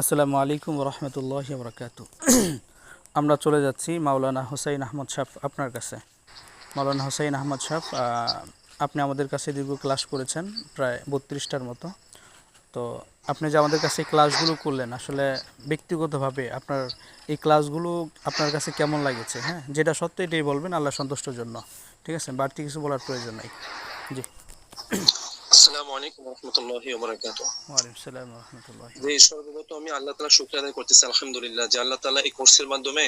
আসসালামু আলাইকুম রহমতুল্লাহ বরকাত। আমরা চলে যাচ্ছি মাওলানা হোসাইন আহমদ সাহ আপনার কাছে। মাওলানা হোসাইন আহমদ সাহ আপনি আমাদের কাছে দীর্ঘ ক্লাস করেছেন, প্রায় বত্রিশটার মতো। তো আপনি যে আমাদের কাছে ক্লাসগুলো করলেন, আসলে ব্যক্তিগতভাবে আপনার এই ক্লাসগুলো আপনার কাছে কেমন লাগেছে হ্যাঁ? যেটা সত্য এটাই বলবেন, আল্লাহ সন্তুষ্টর জন্য। ঠিক আছে? বাড়তি কিছু বলার প্রয়োজন নাই। জি। আসসালামু আলাইকুম রহমতুল্লাহি ওবারাকাতু ওয়ালাইকুম সালাম রহমতুল্লাহ যে সর্বপ্রথম আমি আল্লাহ তাআলা আদায় করতেছি আলহামদুলিল্লাহ যে আল্লাহ তাআলা এই কোর্সের মাধ্যমে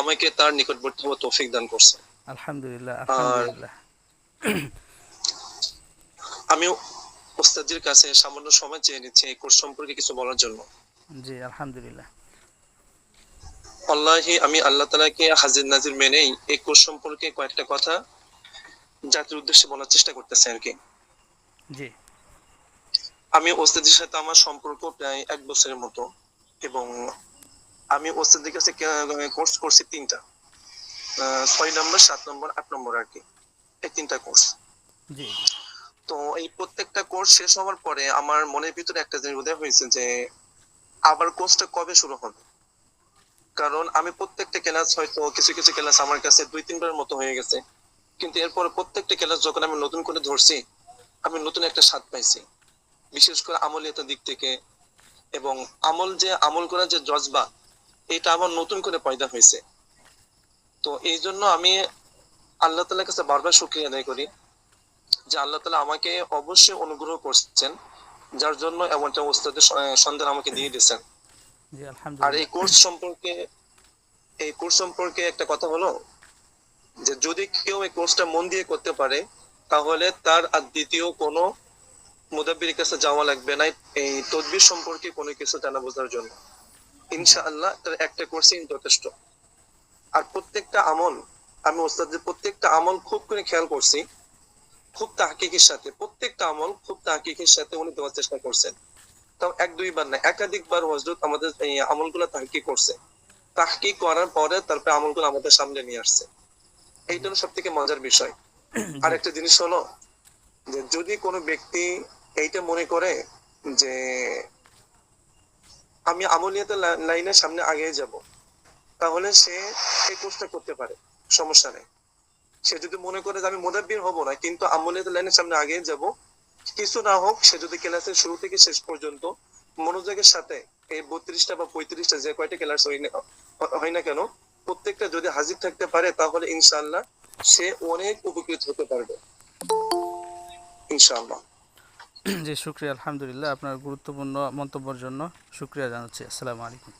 আমাকে তার নিকটবর্তী হওয়ার তৌফিক দান করছে। আলহামদুলিল্লাহ আলহামদুলিল্লাহ। আমি ওস্তাদের কাছে সামান্য সময় চেয়ে নিচ্ছি এই কোর্স সম্পর্কে কিছু বলার জন্য। জি আলহামদুলিল্লাহ। আল্লাহি আমি আল্লাহ তাআলাকে হাজির নাজির মেনেই এই কোর্স সম্পর্কে কয়েকটা কথা জাতির উদ্দেশ্যে বলার চেষ্টা করতেছি আর কি। জি। আমি ওস্তাদের সাথে আমার সম্পর্ক প্রায় এক বছরের মতো এবং আমি ওস্তাদের কাছে কোর্স করছি তিনটা। ছয় নম্বর সাত নম্বর আট নম্বর আর কি। এই তিনটা কোর্স জি। তো এই প্রত্যেকটা কোর্স শেষ হওয়ার পরে আমার মনের ভিতরে একটা জিনিস উদয় হয়েছে যে আবার কোর্সটা কবে শুরু হবে? কারণ আমি প্রত্যেকটা ক্লাস হয়তো কিছু কিছু ক্লাস আমার কাছে দুই তিনবার মতো হয়ে গেছে। কিন্তু এরপর প্রত্যেকটা ক্লাস যখন আমি নতুন করে ধরছি আমি নতুন একটা স্বাদ পাইছি। বিশেষ করে আমলিয়াতের দিক থেকে এবং আমল যে আমল করার যে জজবা এটা আমার নতুন করে পয়দা হয়েছে। তো এই জন্য আমি আল্লাহ তালার কাছে বারবার শুক্রিয়া আদায় করি যে আল্লাহ তালা আমাকে অবশ্যই অনুগ্রহ করছেন যার জন্য এমনটা ওস্তাদের সন্ধান আমাকে দিয়ে দিয়েছেন। আর এই কোর্স সম্পর্কে এই কোর্স সম্পর্কে একটা কথা হলো যে যদি কেউ এই কোর্সটা মন দিয়ে করতে পারে তাহলে তার আর দ্বিতীয় কোনো মুদাব্বির কাছে যাওয়া লাগবে না। এই তদবির সম্পর্কে কোনো কিছু জানা বোঝার জন্য। ইনশাআল্লাহ তার একটা কোর্সই যথেষ্ট। আর প্রত্যেকটা আমল, আমি ওস্তাদের প্রত্যেকটা আমল খুব করে খেয়াল করছি, খুব তাহকিকের সাথে, প্রত্যেকটা আমল খুব তাহকিকের সাথে উনি দেওয়ার চেষ্টা করছেন। তাও এক দুইবার না, একাধিকবার হজরত আমাদের এই আমলগুলো তাহকিক করছে। তাহকিক করার পরে তারপরে আমলগুলো আমাদের সামনে নিয়ে আসছে। এইটা হলো সব থেকে মজার বিষয়। আর একটা জিনিস হলো যে যদি কোনো ব্যক্তি এইটা মনে করে যে আমি আমলিয়াতে লাইনের সামনে আগে যাব, তাহলে সে এই কোর্সটা করতে পারে, সমস্যা নেই। সে যদি মনে করে যে আমি মোদাব্বির হব না, কিন্তু আমলিয়াতে লাইনের সামনে আগে যাব, কিছু না হোক, সে যদি ক্লাসের শুরু থেকে শেষ পর্যন্ত মনোযোগের সাথে এই বত্রিশটা বা পঁয়ত্রিশটা যে কয়টা ক্লাস হয় না কেন, প্রত্যেকটা যদি হাজির থাকতে পারে, তাহলে ইনশাআল্লাহ সে অনেক উপকৃত হতে পারবে। ইনশাআল্লাহ। জি, শুক্রিয়া, আলহামদুলিল্লাহ, আপনার গুরুত্বপূর্ণ মন্তব্যের জন্য শুক্রিয়া জানাচ্ছি। আসসালামু আলাইকুম।